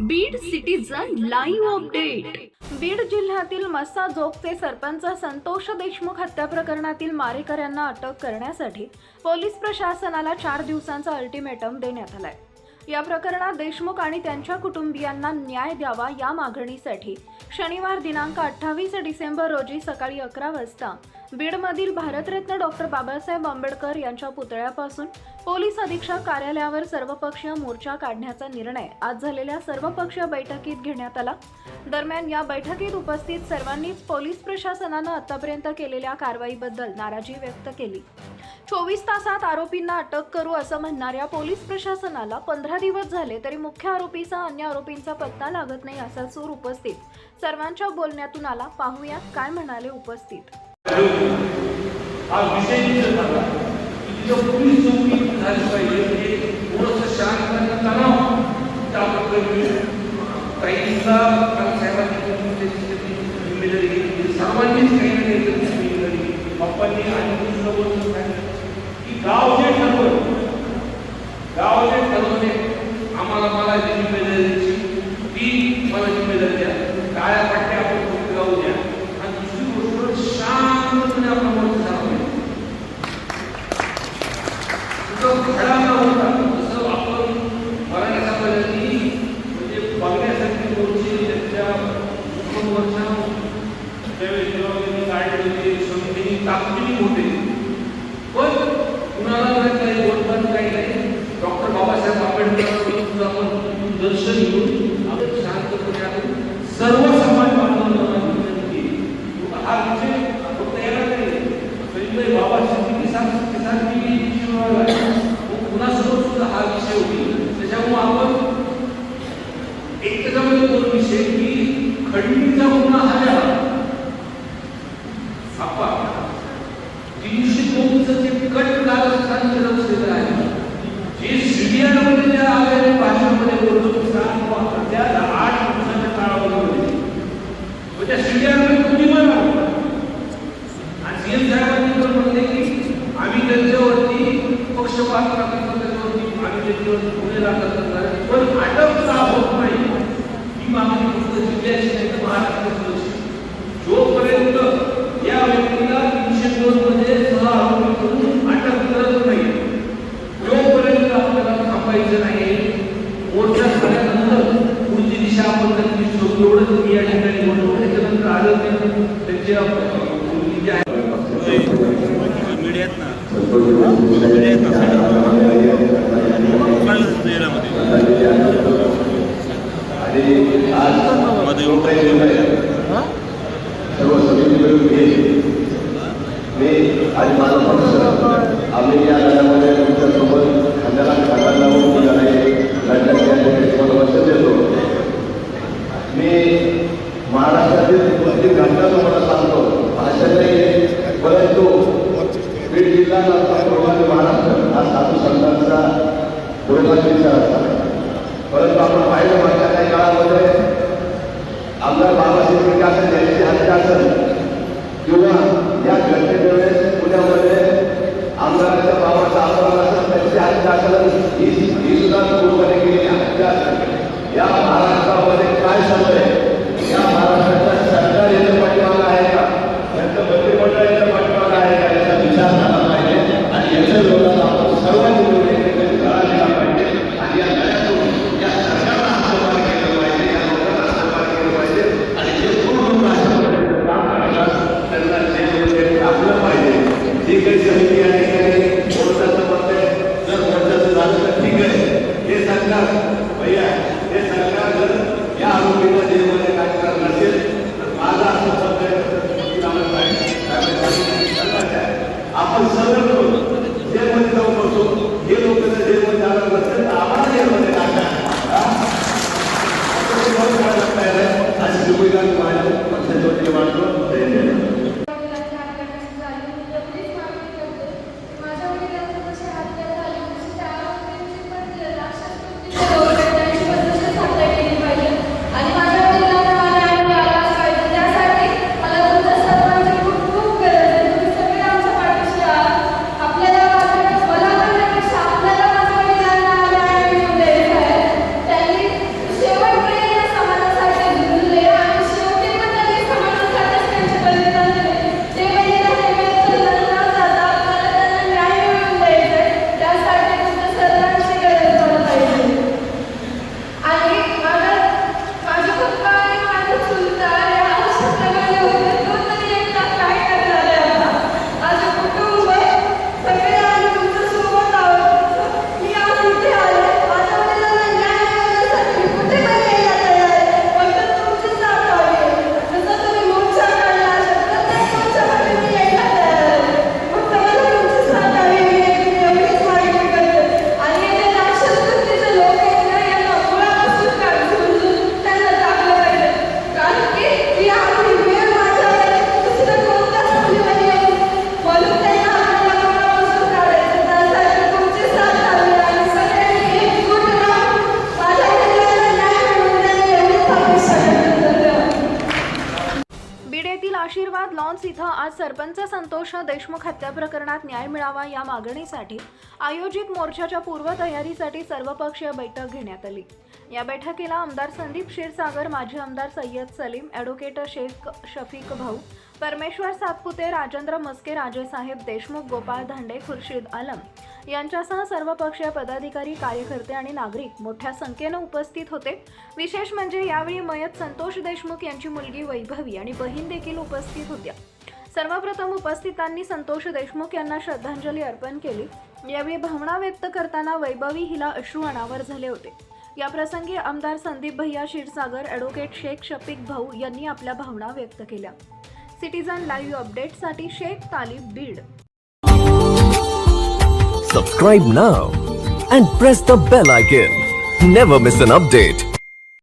Beed citizen live update Beed जिल्ह्यातील मस्सा जोगचे सरपंच संतोष देशमुख हत्या प्रकरणातील मारेकऱ्यांना अटक करण्यासाठी पोलीस प्रशासनाला चार दिवसांचा अल्टिमेटम देण्यात आलाय. या प्रकरणात देशमुख आणि त्यांच्या कुटुंबियांना न्याय द्यावा या मागणीसाठी शनिवार दिनांक अठ्ठावीस डिसेंबर रोजी सकाळी अकरा वाजता बीडमधील भारतरत्न डॉक्टर बाबासाहेब आंबेडकर यांच्या पुतळ्यापासून पोलीस अधीक्षक कार्यालयावर सर्वपक्षीय मोर्चा काढण्याचा निर्णय आज झालेल्या सर्वपक्षीय बैठकीत घेण्यात आला. दरम्यान या बैठकीत उपस्थित सर्वांनीच पोलीस प्रशासनानं आतापर्यंत केलेल्या कारवाईबद्दल नाराजी व्यक्त केली. चोवीस तासात आरोपींना अटक करू असं म्हणणाऱ्या पोलीस प्रशासनाला पंधरा दिवस झाले तरी मुख्य आरोपीचा अन्य आरोपींचा पत्ता लागत नाही असा सूर उपस्थित. सर्वांच्या बोलण्यातून आला पाहूयात काय म्हणाले उपस्थित. सर्वांनीच काही ना काही आणि दुसरं गोष्ट सांगितलं की गाव जे ठरवलं गाव जे ठरवले आम्हाला मला जी जिम्मेदारी द्यायची. ती मला जिम्मेदारी द्या. काळ्या पट्ट्या आपण फक्त गाऊ द्या. आणि दुसरी गोष्ट शांतपणे आपण मोर्चा झाला खडा न होता जसं आपण मराठी समाजाची म्हणजे बघण्यासाठी मोर्चे त्यांच्या त्यावेळेस जेव्हा त्यांनी कारस्थान ठरवलेलं एवढंच मी या ठिकाणी म्हणतो त्याच्यानंतर आलं ते त्यांच्या मुलगी आहे. ना सर्व समिती मिळून मी आणि माझा पक्ष आम्ही या लढ्यामध्ये तुमच्यासोबत खांद्याला खांदा लावून पूर्वाची असतात परंतु आपण पाहिलं मागच्या काही काळामध्ये आमदार बाबासाहेब विकास यांची हत्या असेल किंवा या घटनेवेळेस वेळेस पुण्यामध्ये आमदाराच्या बाबाचा अपमान असेल त्यांची हत्या असेल ही ही सुद्धा पूर्वपणे केलेली हत्या असेल या महाराष्ट्रामध्ये काय चाललंय या महाराष्ट्राच्या सरकार याच्या पाठीमागं आहे का त्यांचं मंत्रिमंडळ याच्या पाठीमागं आहे का याचा विचार झाला पाहिजे आणि याच्या विरोधात आपण सर्वांनी मिळून एकत्रित लढा दिला पाहिजे आणि या लढ्यातून या सरकारला हस्तक्षेप केलं पाहिजे या लोकांना हस्तक्षेप केलं पाहिजे आणि जे कोण लोक अशा पद्धतीचं काम करतात त्यांना जेलमध्ये टाकलं पाहिजे जी काही समिती या ठिकाणी मोर्चाचं म्हणते जर मोर्चाचं झालं तर ठीक आहे हे सरकार भैया हे सरकार जर या आरोपीला जेलमध्ये टाकणार नसेल तर माझा असं मत आहे की आम्हाला पाहिजे. सरकारचं आहे. आपण सगळं करू आज सरपंच संतोष देशमुख हत्या प्रकरणात न्याय मिळावा या मागणीसाठी आयोजित मोर्चाच्या पूर्वतयारीसाठी सर्वपक्षीय बैठक घेण्यात आली. या बैठकीला आमदार संदीप क्षीरसागर माजी आमदार सय्यद सलीम ॲडव्होकेट शेख शफीक भाऊ परमेश्वर सातपुते राजेंद्र मस्के राजेसाहेब देशमुख गोपाळ धांडे खुर्शीद आलम यांच्यासह सर्वपक्षीय पदाधिकारी कार्यकर्ते आणि नागरिक मोठ्या संख्येनं उपस्थित होते. विशेष म्हणजे यावेळी मयत संतोष देशमुख यांची मुलगी वैभवी आणि बहीण देखील उपस्थित होत्या. सर्वप्रथम उपस्थितांनी संतोष देशमुख यांना श्रद्धांजली अर्पण केली. यावेळी भावना व्यक्त करताना वैभवी हिला अश्रू अनावर झाले होते. या प्रसंगी आमदार संदीप भैया क्षीरसागर ॲडव्होकेट शेख शफीक भाऊ यांनी आपल्या भावना व्यक्त केल्या. सिटीजन लाईव्ह अपडेटसाठी Shaikh Talib Beed. Subscribe now and press the bell icon never miss an update